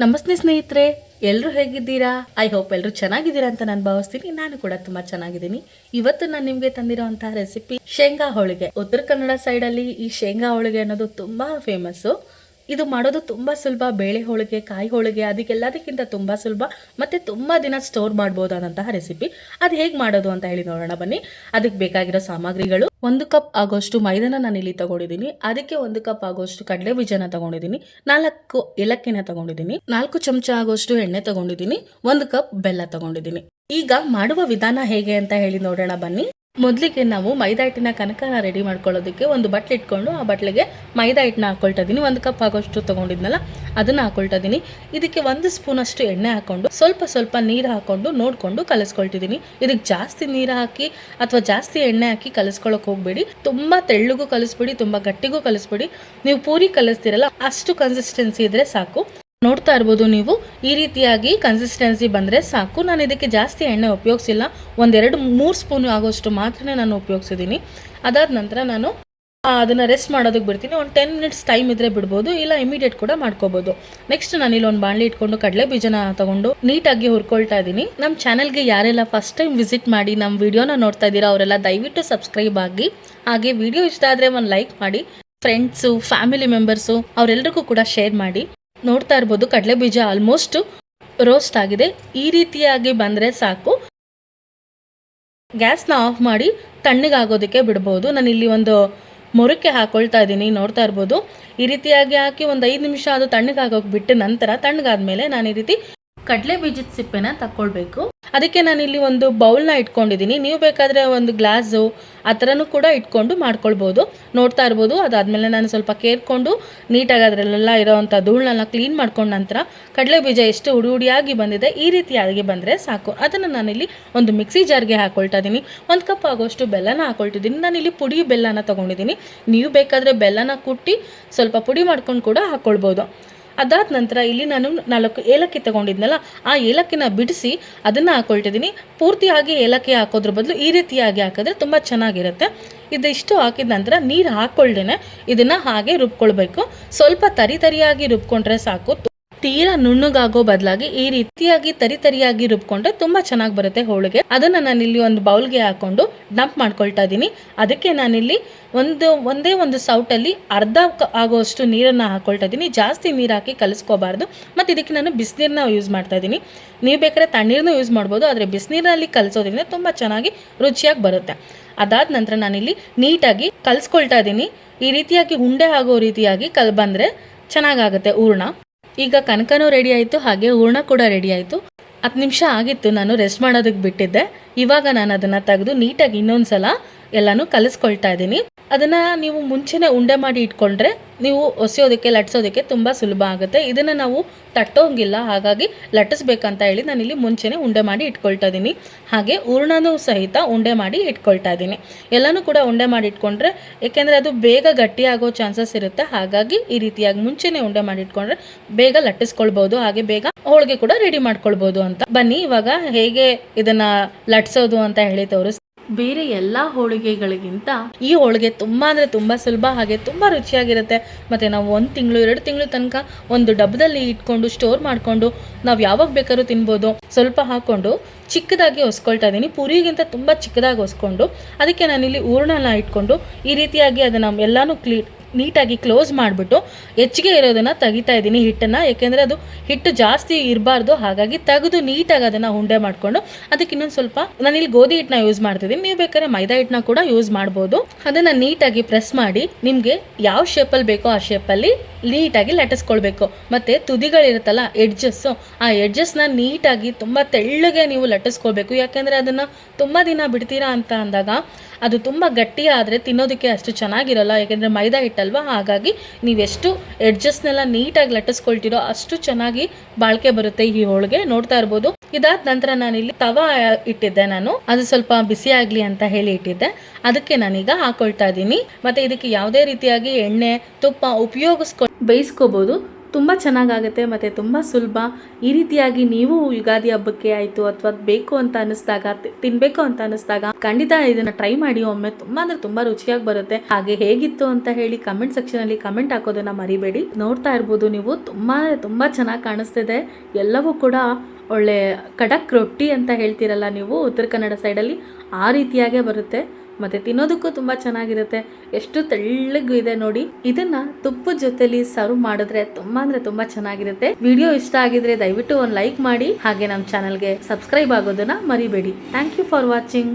ನಮಸ್ತೆ ಸ್ನೇಹಿತರೆ ಎಲ್ಲರೂ ಹೇಗಿದ್ದೀರಾ? ಐ ಹೋಪ್ ಎಲ್ಲರೂ ಚೆನ್ನಾಗಿದ್ದೀರಾ ಅಂತ ನಾನು ಭಾವಿಸ್ತೀನಿ. ನಾನು ಕೂಡ ತುಂಬಾ ಚೆನ್ನಾಗಿದ್ದೀನಿ. ಇವತ್ತು ನಾನು ನಿಮಗೆ ತಂದಿರೋಂತಹ ರೆಸಿಪಿ ಶೇಂಗಾ ಹೋಳಿಗೆ. ಉತ್ತರ ಕನ್ನಡ ಸೈಡಲ್ಲಿ ಈ ಶೇಂಗಾ ಹೋಳಿಗೆ ಅನ್ನೋದು ತುಂಬಾ ಫೇಮಸ್ಸು ಇದು ಮಾಡೋದು ತುಂಬಾ ಸುಲಭ. ಬೇಳೆ ಹೋಳಿಗೆ, ಕಾಯಿ ಹೋಳಿಗೆ ಅದಕ್ಕೆಲ್ಲದಕ್ಕಿಂತ ತುಂಬಾ ಸುಲಭ. ಮತ್ತೆ ತುಂಬಾ ದಿನ ಸ್ಟೋರ್ ಮಾಡ್ಬೋದಾದಂತಹ ರೆಸಿಪಿ ಅದು ಹೇಗೆ ಮಾಡೋದು ಅಂತ ಹೇಳಿ ನೋಡೋಣ ಬನ್ನಿ. ಅದಕ್ಕೆ ಬೇಕಾಗಿರೋ ಸಾಮಗ್ರಿಗಳು. ಒಂದು ಕಪ್ ಆಗೋಷ್ಟು ಮೈದಾನ ನಾನು ಇಲ್ಲಿ ತಗೊಂಡಿದ್ದೀನಿ. ಅದಕ್ಕೆ ಒಂದು ಕಪ್ ಆಗೋಷ್ಟು ಕಡಲೆ ಬೀಜನ ತಗೊಂಡಿದ್ದೀನಿ. ನಾಲ್ಕು ಏಲಕ್ಕಿನ ತಗೊಂಡಿದ್ದೀನಿ. ನಾಲ್ಕು ಚಮಚ ಆಗೋಷ್ಟು ಎಣ್ಣೆ ತಗೊಂಡಿದ್ದೀನಿ. ಒಂದು ಕಪ್ ಬೆಲ್ಲ ತಗೊಂಡಿದ್ದೀನಿ. ಈಗ ಮಾಡುವ ವಿಧಾನ ಹೇಗೆ ಅಂತ ಹೇಳಿ ನೋಡೋಣ ಬನ್ನಿ. ಮೊದಲಿಗೆ ನಾವು ಮೈದಾ ಹಿಟ್ಟಿನ ಕನಕನ ರೆಡಿ ಮಾಡ್ಕೊಳ್ಳೋದಕ್ಕೆ ಒಂದು ಬಟ್ಲೆ ಇಟ್ಕೊಂಡು ಆ ಬಟ್ಲಿಗೆ ಮೈದಾ ಹಿಟ್ಟನ್ನ ಹಾಕೊಳ್ತಾ ಇದ್ದೀನಿ. ಒಂದು ಕಪ್ ಆಗೋಷ್ಟು ತೊಗೊಂಡಿದ್ನಲ್ಲ, ಅದನ್ನ ಹಾಕೊಳ್ತಾ ಇದ್ದೀನಿ. ಇದಕ್ಕೆ ಒಂದು ಸ್ಪೂನ್ ಅಷ್ಟು ಎಣ್ಣೆ ಹಾಕೊಂಡು ಸ್ವಲ್ಪ ಸ್ವಲ್ಪ ನೀರು ಹಾಕೊಂಡು ನೋಡ್ಕೊಂಡು ಕಲಿಸ್ಕೊಳ್ತಿದ್ದೀನಿ. ಇದಕ್ಕೆ ಜಾಸ್ತಿ ನೀರು ಹಾಕಿ ಅಥವಾ ಜಾಸ್ತಿ ಎಣ್ಣೆ ಹಾಕಿ ಕಲಿಸ್ಕೊಳ್ಳೋಕೆ ಹೋಗಬೇಡಿ. ತುಂಬಾ ತೆಳ್ಳಗೂ ಕಲಿಸ್ಬೇಡಿ, ತುಂಬಾ ಗಟ್ಟಿಗೂ ಕಲಿಸ್ಬೇಡಿ. ನೀವು ಪೂರಿ ಕಲಿಸ್ತೀರಲ್ಲ, ಅಷ್ಟು ಕನ್ಸಿಸ್ಟೆನ್ಸಿ ಇದ್ರೆ ಸಾಕು. ನೋಡ್ತಾ ಇರ್ಬೋದು ನೀವು. ಈ ರೀತಿಯಾಗಿ ಕನ್ಸಿಸ್ಟೆನ್ಸಿ ಬಂದರೆ ಸಾಕು. ನಾನು ಇದಕ್ಕೆ ಜಾಸ್ತಿ ಎಣ್ಣೆ ಉಪಯೋಗಿಸಿಲ್ಲ. ಒಂದೆರಡು ಮೂರು ಸ್ಪೂನ್ ಆಗೋಷ್ಟು ಮಾತ್ರ ನಾನು ಉಪಯೋಗಿಸಿದ್ದೀನಿ. ಅದಾದ ನಂತರ ನಾನು ಅದನ್ನು ರೆಸ್ಟ್ ಮಾಡೋದಕ್ಕೆ ಬಿಡ್ತೀನಿ. ಒಂದು ಟೆನ್ ಮಿನಿಟ್ಸ್ ಟೈಮ್ ಇದ್ರೆ ಬಿಡ್ಬೋದು. ಇಲ್ಲ ಇಮಿಡಿಯೇಟ್ ಕೂಡ ಮಾಡ್ಕೋಬೋದು. ನೆಕ್ಸ್ಟ್ ನಾನು ಇಲ್ಲಿ ಒಂದು ಬಾಣಲಿ ಇಟ್ಕೊಂಡು ಕಡಲೆ ಬೀಜನ ತಗೊಂಡು ನೀಟಾಗಿ ಹುರ್ಕೊಳ್ತಾ ಇದ್ದೀನಿ. ನಮ್ಮ ಚಾನಲ್ಗೆ ಯಾರೆಲ್ಲ ಫಸ್ಟ್ ಟೈಮ್ ವಿಸಿಟ್ ಮಾಡಿ ನಮ್ಮ ವಿಡಿಯೋನ ನೋಡ್ತಾ ಇದ್ದೀರಾ ಅವರೆಲ್ಲ ದಯವಿಟ್ಟು ಸಬ್ಸ್ಕ್ರೈಬ್ ಆಗಿ, ಹಾಗೆ ವಿಡಿಯೋ ಇಷ್ಟ ಆದರೆ ಒಂದು ಲೈಕ್ ಮಾಡಿ. ಫ್ರೆಂಡ್ಸು ಫ್ಯಾಮಿಲಿ ಮೆಂಬರ್ಸು ಅವರೆಲ್ಲರಿಗೂ ಕೂಡ ಶೇರ್ ಮಾಡಿ. ನೋಡ್ತಾ ಇರ್ಬೋದು, ಕಡಲೆ ಬೀಜ ಆಲ್ಮೋಸ್ಟ್ ರೋಸ್ಟ್ ಆಗಿದೆ. ಈ ರೀತಿಯಾಗಿ ಬಂದರೆ ಸಾಕು. ಗ್ಯಾಸ್ನ ಆಫ್ ಮಾಡಿ ತಣ್ಣಗಾಗೋದಕ್ಕೆ ಬಿಡ್ಬೋದು. ನಾನು ಇಲ್ಲಿ ಒಂದು ಮೊರಕ್ಕೆ ಹಾಕೊಳ್ತಾ ಇದ್ದೀನಿ, ನೋಡ್ತಾ ಇರ್ಬೋದು. ಈ ರೀತಿಯಾಗಿ ಹಾಕಿ ಒಂದು ಐದು ನಿಮಿಷ ಅದು ತಣ್ಣಗಾಗೋಕೆ ಬಿಟ್ಟ ನಂತರ ತಣ್ಣಗಾದ್ಮೇಲೆ ನಾನು ಈ ರೀತಿ ಕಡಲೆ ಬೀಜದ ಸಿಪ್ಪೆನ ತಕ್ಕೊಳ್ಬೇಕು. ಅದಕ್ಕೆ ನಾನು ಇಲ್ಲಿ ಒಂದು ಬೌಲ್ನ ಇಟ್ಕೊಂಡಿದ್ದೀನಿ. ನೀವು ಬೇಕಾದರೆ ಒಂದು ಗ್ಲಾಸು ಆ ಥರನೂ ಕೂಡ ಇಟ್ಕೊಂಡು ಮಾಡ್ಕೊಳ್ಬೋದು. ನೋಡ್ತಾ ಇರ್ಬೋದು. ಅದಾದಮೇಲೆ ನಾನು ಸ್ವಲ್ಪ ಕೇರ್ಕೊಂಡು ನೀಟಾಗಿ ಅದರಲ್ಲೆಲ್ಲ ಇರೋವಂಥ ಧೂಳನ್ನೆಲ್ಲ ಕ್ಲೀನ್ ಮಾಡ್ಕೊಂಡ ನಂತರ ಕಡಲೆ ಬೀಜ ಎಷ್ಟು ಹುಡಿ ಹುಡಿಯಾಗಿ ಬಂದಿದೆ ಈ ರೀತಿಯಾಗಿ ಬಂದರೆ ಸಾಕು. ಅದನ್ನು ನಾನಿಲ್ಲಿ ಒಂದು ಮಿಕ್ಸಿ ಜಾರ್ಗೆ ಹಾಕೊಳ್ತಾ ಇದ್ದೀನಿ. ಒಂದು ಕಪ್ ಆಗೋಷ್ಟು ಬೆಲ್ಲನ ಹಾಕೊಳ್ತಿದ್ದೀನಿ. ನಾನಿಲ್ಲಿ ಪುಡಿ ಬೆಲ್ಲನ ತೊಗೊಂಡಿದ್ದೀನಿ. ನೀವು ಬೇಕಾದರೆ ಬೆಲ್ಲನ ಕುಟ್ಟಿ ಸ್ವಲ್ಪ ಪುಡಿ ಮಾಡ್ಕೊಂಡು ಕೂಡ ಹಾಕ್ಕೊಳ್ಬೋದು ಅದಾದ ನಂತರ ಇಲ್ಲಿ ನಾನು ನಾಲ್ಕು ಏಲಕ್ಕಿ ತಗೊಂಡಿದ್ನಲ್ಲ, ಆ ಏಲಕ್ಕಿನ ಬಿಡಿಸಿ ಅದನ್ನು ಹಾಕೊಳ್ತಿದ್ದೀನಿ. ಪೂರ್ತಿಯಾಗಿ ಏಲಕ್ಕಿ ಹಾಕೋದ್ರ ಬದಲು ಈ ರೀತಿಯಾಗಿ ಹಾಕಿದ್ರೆ ತುಂಬ ಚೆನ್ನಾಗಿರುತ್ತೆ. ಇದಿಷ್ಟು ಹಾಕಿದ ನಂತರ ನೀರು ಹಾಕ್ಕೊಳ್ದೇನೆ ಇದನ್ನು ಹಾಗೆ ರುಬ್ಕೊಳ್ಬೇಕು. ಸ್ವಲ್ಪ ತರಿ ತರಿಯಾಗಿ ರುಬ್ಕೊಂಡ್ರೆ ಸಾಕು. ತೀರಾ ನುಣ್ಣಗಾಗೋ ಬದಲಾಗಿ ಈ ರೀತಿಯಾಗಿ ತರಿತರಿಯಾಗಿ ರುಬ್ಕೊಂಡ್ರೆ ತುಂಬಾ ಚೆನ್ನಾಗಿ ಬರುತ್ತೆ ಹೋಳಿಗೆ. ಅದನ್ನ ನಾನು ಇಲ್ಲಿ ಒಂದು ಬೌಲ್ಗೆ ಹಾಕೊಂಡು ಡಂಪ್ ಮಾಡ್ಕೊಳ್ತಾ ಇದ್ದೀನಿ ಅದಕ್ಕೆ ನಾನಿಲ್ಲಿ ಒಂದು, ಒಂದೇ ಒಂದು ಸೌಟಲ್ಲಿ ಅರ್ಧ ಆಗೋಷ್ಟು ಆಗುವಷ್ಟು ನೀರನ್ನು ಹಾಕೊಳ್ತಾ ಇದ್ದೀನಿ ಜಾಸ್ತಿ ನೀರು ಹಾಕಿ ಕಲಿಸ್ಕೋಬಾರ್ದು. ಮತ್ತು ಇದಕ್ಕೆ ನಾನು ಬಿಸಿನೀರನ್ನ ಯೂಸ್ ಮಾಡ್ತಾ ಇದ್ದೀನಿ ನೀವು ಬೇಕಾದ್ರೆ ತಣ್ಣೀರನ್ನೂ ಯೂಸ್ ಮಾಡ್ಬೋದು, ಆದರೆ ಬಿಸಿನೀರಲ್ಲಿ ಕಲಿಸೋದ್ರಿಂದ ತುಂಬ ಚೆನ್ನಾಗಿ ರುಚಿಯಾಗಿ ಬರುತ್ತೆ. ಅದಾದ ನಂತರ ನಾನಿಲ್ಲಿ ನೀಟಾಗಿ ಕಲಿಸ್ಕೊಳ್ತಾ ಇದ್ದೀನಿ ಈ ರೀತಿಯಾಗಿ ಉಂಡೆ ಆಗೋ ರೀತಿಯಾಗಿ ಕಲ್, ಬಂದರೆ ಚೆನ್ನಾಗಾಗುತ್ತೆ ಹೂರ್ಣ ಈಗ ಕನಕನೂ ರೆಡಿ ಆಯಿತು, ಹಾಗೆ ಹೂರ್ಣ ಕೂಡ ರೆಡಿ ಆಯಿತು. ಹತ್ತು ನಿಮಿಷ ಆಗಿತ್ತು, ನಾನು ರೆಸ್ಟ್ ಮಾಡೋದಕ್ಕೆ ಬಿಟ್ಟಿದ್ದೆ. ಇವಾಗ ನಾನು ಅದನ್ನು ತೆಗೆದು ನೀಟಾಗಿ ಇನ್ನೊಂದು ಸಲ ಎಲ್ಲನೂ ಕಲಿಸ್ಕೊಳ್ತಾ ಇದ್ದೀನಿ. ಅದನ್ನು ನೀವು ಮುಂಚೆನೇ ಉಂಡೆ ಮಾಡಿ ಇಟ್ಕೊಂಡ್ರೆ ನೀವು ಒಸೆಯೋದಕ್ಕೆ, ಲಟ್ಸೋದಕ್ಕೆ ತುಂಬ ಸುಲಭ ಆಗುತ್ತೆ. ಇದನ್ನು ನಾವು ತಟ್ಟೋಂಗಿಲ್ಲ. ಹಾಗಾಗಿ ಲಟ್ಟಿಸ್ಬೇಕಂತ ಹೇಳಿ ನಾನಿಲ್ಲಿ ಮುಂಚೆನೆ ಉಂಡೆ ಮಾಡಿ ಇಟ್ಕೊಳ್ತಾ ಇದ್ದೀನಿ. ಹಾಗೆ ಹೂರ್ಣನೂ ಸಹಿತ ಉಂಡೆ ಮಾಡಿ ಇಟ್ಕೊಳ್ತಾ ಇದ್ದೀನಿ. ಎಲ್ಲನೂ ಕೂಡ ಉಂಡೆ ಮಾಡಿ ಇಟ್ಕೊಂಡ್ರೆ, ಏಕೆಂದರೆ ಅದು ಬೇಗ ಗಟ್ಟಿ ಆಗೋ ಚಾನ್ಸಸ್ ಇರುತ್ತೆ. ಹಾಗಾಗಿ ಈ ರೀತಿಯಾಗಿ ಮುಂಚೆನೇ ಉಂಡೆ ಮಾಡಿ ಇಟ್ಕೊಂಡ್ರೆ ಬೇಗ ಲಟ್ಟಿಸ್ಕೊಳ್ಬೋದು. ಹಾಗೆ ಬೇಗ ಹೋಳಿಗೆ ಕೂಡ ರೆಡಿ ಮಾಡ್ಕೊಳ್ಬೋದು ಅಂತ. ಬನ್ನಿ, ಇವಾಗ ಹೇಗೆ ಇದನ್ನ ಲಟ್ಸೋದು ಅಂತ ಹೇಳಿ ತೋರಿಸ್ ಬೇರೆ ಎಲ್ಲ ಹೋಳಿಗೆಗಳಿಗಿಂತ ಈ ಹೋಳಿಗೆ ತುಂಬ ಅಂದರೆ ತುಂಬ ಸುಲಭ ಹಾಗೆ ತುಂಬ ರುಚಿಯಾಗಿರುತ್ತೆ. ಮತ್ತು ನಾವು ಒಂದು ತಿಂಗಳು, ಎರಡು ತಿಂಗಳು ತನಕ ಒಂದು ಡಬ್ಬದಲ್ಲಿ ಇಟ್ಕೊಂಡು ಸ್ಟೋರ್ ಮಾಡಿಕೊಂಡು ನಾವು ಯಾವಾಗ ಬೇಕಾದ್ರೂ ತಿನ್ಬೋದು. ಸ್ವಲ್ಪ ಹಾಕ್ಕೊಂಡು ಚಿಕ್ಕದಾಗಿ ಹೊಸ್ಕೊಳ್ತಾ ಇದ್ದೀನಿ. ಪುರಿಗಿಂತ ತುಂಬ ಚಿಕ್ಕದಾಗಿ ಹೊಸ್ಕೊಂಡು ಅದಕ್ಕೆ ನಾನಿಲ್ಲಿ ಹೂರ್ಣನ ಇಟ್ಕೊಂಡು ಈ ರೀತಿಯಾಗಿ ಅದನ್ನು ಎಲ್ಲನೂ ಕ್ಲೀ ನೀಟಾಗಿ ಕ್ಲೋಸ್ ಮಾಡಿಬಿಟ್ಟು ಹೆಚ್ಚಿಗೆ ಇರೋದನ್ನು ತೆಗಿತಾ ಇದ್ದೀನಿ ಹಿಟ್ಟನ್ನು, ಯಾಕೆಂದರೆ ಅದು ಹಿಟ್ಟು ಜಾಸ್ತಿ ಇರಬಾರ್ದು. ಹಾಗಾಗಿ ತೆಗೆದು ನೀಟಾಗಿ ಅದನ್ನು ಉಂಡೆ ಮಾಡಿಕೊಂಡು ಅದಕ್ಕೆ ಇನ್ನೊಂದು ಸ್ವಲ್ಪ, ನಾನಿಲ್ಲಿ ಗೋಧಿ ಹಿಟ್ಟನ್ನ ಯೂಸ್ ಮಾಡ್ತಿದ್ದೀನಿ. ನೀವು ಬೇಕಾದ್ರೆ ಮೈದಾ ಹಿಟ್ಟನ್ನ ಕೂಡ ಯೂಸ್ ಮಾಡ್ಬೋದು. ಅದನ್ನು ನೀಟಾಗಿ ಪ್ರೆಸ್ ಮಾಡಿ ನಿಮಗೆ ಯಾವ ಶೇಪಲ್ಲಿ ಬೇಕೋ ಆ ಶೇಪಲ್ಲಿ ನೀಟಾಗಿ ಲಟ್ಟಿಸ್ಕೊಳ್ಬೇಕು. ಮತ್ತು ತುದಿಗಳಿರುತ್ತಲ್ಲ ಎಡ್ಜಸ್ಸು ಆ ಎಡ್ಜಸ್ನ ನೀಟಾಗಿ ತುಂಬ ತೆಳ್ಳಗೆ ನೀವು ಲಟ್ಟಿಸ್ಕೊಳ್ಬೇಕು. ಯಾಕೆಂದರೆ ಅದನ್ನು ತುಂಬ ದಿನ ಬಿಡ್ತೀರಾ ಅಂತ ಅಂದಾಗ ಅದು ತುಂಬ ಗಟ್ಟಿ ಆದರೆ ತಿನ್ನೋದಕ್ಕೆ ಅಷ್ಟು ಚೆನ್ನಾಗಿರಲ್ಲ. ಯಾಕೆಂದರೆ ಮೈದಾ ಹಿಟ್ಟಲ್ವ? ಹಾಗಾಗಿ ನೀವೆಷ್ಟು ಎಡ್ಜಸ್ನೆಲ್ಲ ನೀಟಾಗಿ ಲಟ್ಟಿಸ್ಕೊಳ್ತೀರೋ ಅಷ್ಟು ಚೆನ್ನಾಗಿ ಬಾಳ್ಕೆ ಬರುತ್ತೆ ಈ ಹೋಳಿಗೆ. ನೋಡ್ತಾ ಇರ್ಬೋದು. ಇದಾದ ನಂತರ ನಾನಿಲ್ಲಿ ತವಾ ಇಟ್ಟಿದ್ದೆ ನಾನು. ಅದು ಸ್ವಲ್ಪ ಬಿಸಿ ಆಗಲಿ ಅಂತ ಹೇಳಿ ಇಟ್ಟಿದ್ದೆ. ಅದಕ್ಕೆ ನಾನೀಗ ಹಾಕೊಳ್ತಾ ಇದ್ದೀನಿ. ಮತ್ತು ಇದಕ್ಕೆ ಯಾವುದೇ ರೀತಿಯಾಗಿ ಎಣ್ಣೆ, ತುಪ್ಪ ಉಪಯೋಗಿಸ್ಕೊ ಬೇಯಿಸ್ಕೋಬೋದು. ತುಂಬ ಚೆನ್ನಾಗಾಗುತ್ತೆ ಮತ್ತು ತುಂಬ ಸುಲಭ. ಈ ರೀತಿಯಾಗಿ ನೀವು ಯುಗಾದಿ ಹಬ್ಬಕ್ಕೆ ಆಯಿತು ಅಥವಾ ಬೇಕು ಅಂತ ಅನ್ನಿಸ್ದಾಗ ತಿನ್ನಬೇಕು ಅಂತ ಅನ್ನಿಸ್ದಾಗ ಖಂಡಿತ ಇದನ್ನ ಟ್ರೈ ಮಾಡಿ ಒಮ್ಮೆ ತುಂಬ ಅಂದರೆ ತುಂಬಾ ರುಚಿಯಾಗಿ ಬರುತ್ತೆ. ಹಾಗೆ ಹೇಗಿತ್ತು ಅಂತ ಹೇಳಿ ಕಮೆಂಟ್ ಸೆಕ್ಷನಲ್ಲಿ ಕಮೆಂಟ್ ಹಾಕೋದನ್ನ ಮರಿಬೇಡಿ. ನೋಡ್ತಾ ಇರ್ಬೋದು ನೀವು, ತುಂಬಾ ತುಂಬ ಚೆನ್ನಾಗಿ ಕಾಣಿಸ್ತಿದೆ. ಎಲ್ಲವೂ ಕೂಡ ಒಳ್ಳೆ ಖಡಕ್ ರೊಟ್ಟಿ ಅಂತ ಹೇಳ್ತೀರಲ್ಲ ನೀವು, ಉತ್ತರ ಕನ್ನಡ ಸೈಡಲ್ಲಿ ಆ ರೀತಿಯಾಗೇ ಬರುತ್ತೆ. ಮತ್ತೆ ತಿನ್ನೋದಕ್ಕೂ ತುಂಬಾ ಚೆನ್ನಾಗಿರುತ್ತೆ. ಎಷ್ಟು ತೆಳ್ಳಗೂ ಇದೆ ನೋಡಿ. ಇದನ್ನ ತುಪ್ಪದ ಜೊತೆಲಿ ಸರ್ವ್ ಮಾಡಿದ್ರೆ ತುಂಬಾ ಅಂದ್ರೆ ತುಂಬಾ ಚೆನ್ನಾಗಿರುತ್ತೆ. ವಿಡಿಯೋ ಇಷ್ಟ ಆಗಿದ್ರೆ ದಯವಿಟ್ಟು ಒಂದು ಲೈಕ್ ಮಾಡಿ. ಹಾಗೆ ನಮ್ಮ ಚಾನಲ್ಗೆ ಸಬ್ಸ್ಕ್ರೈಬ್ ಆಗೋದನ್ನ ಮರಿಬೇಡಿ. Thank you for watching.